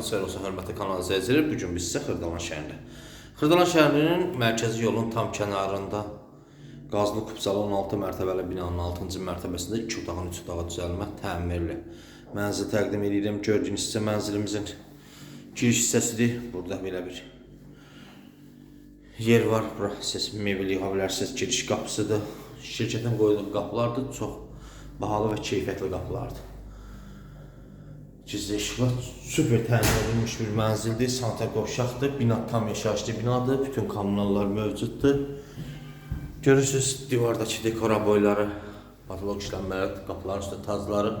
Xeyir olsun, hörmətli kanal izləyicilər. Bu gün biz sizə Xırdalan şəhərində. Xırdalan şəhərinin mərkəzi yolun tam kənarında qazlı kupçalı 16 mərtəbəli binanın 6-cı mərtəbəsində 2 otağın 3 otağa düzəlmə təmirli mənzil təqdim edirəm. Gördüyünüz hissə mənzilimizin giriş hissəsidir. Burada belə bir yer var. Bura siz mebel yığa bilərsiniz. Giriş qapısıdır. Şirkətin qoyduğu qapılardır. Çox bahalı və keyfiyyətli qapılardır. Gizli işıqlar süper təmin edilmiş bir mənzildir, sanitar qovşaqdır, bina tam yaşayışlı binadır, bütün kommunallar mövcuddur. Görürsüz divardakı dekora boyları, patolog işlənmələri, qapıların üstə tazları.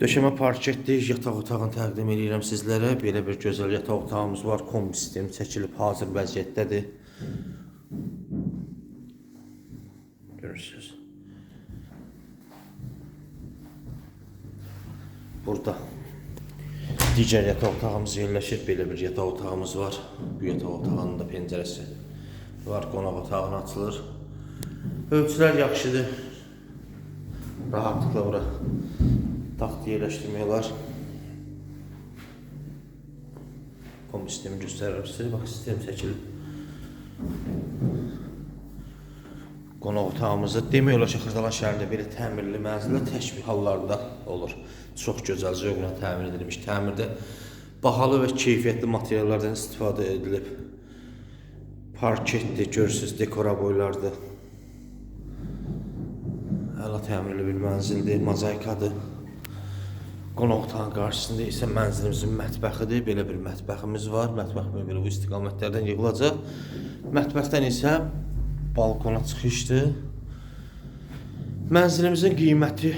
Döşəmə parketdir, yataq otağını təqdim edirəm sizlərə. Belə bir gözəl yataq otağımız var, kombi sistemi çəkilib hazır vəziyyətdədir. Görürsüz. Burada digər yataq otağımız yerləşir. Belə bir yataq otağımız var. Bu yataq otağının da pəncərəsi var. Qonaq otağına açılır. Ölçülər yaxşıdır. Rahatlıqla bura taxt yerləşdirmək olar. Kombi sistemi göstərirəm sizə. Bax, sistem çəkilib. Qonaq otağımızı demək olar ki, Xırdalan şəhərində belə təmirli mənzillər təşbih hallarda olur. Çox gözəl zövqlə təmin edilmiş. Təmirdə bahalı və keyfiyyətli materiallardan istifadə edilib. Parketdir, görürsüz, dekora boylardır. Əla təmirli bir mənzildir, mozaikadır. Qonaq otağının qarşısında isə mənzilimizin mətbəxidir. Belə bir mətbəximiz var. Mətbəx belə bu istiqamətlərdən yığılacaq. Mətbəxdən isə balkona çıxışdır. Mənzilimizin qiyməti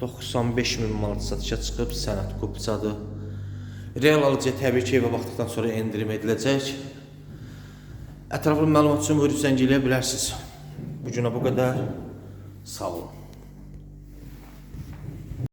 95 min manat satışa çıxıb, sənəd kupçadır. Real alıcıya təbii ki, evə baxdıqdan sonra endirim ediləcək. Ətraflı məlumat üçün buyurub zəng eləyə bilərsiniz. Bu günə bu qədər. Sağ olun.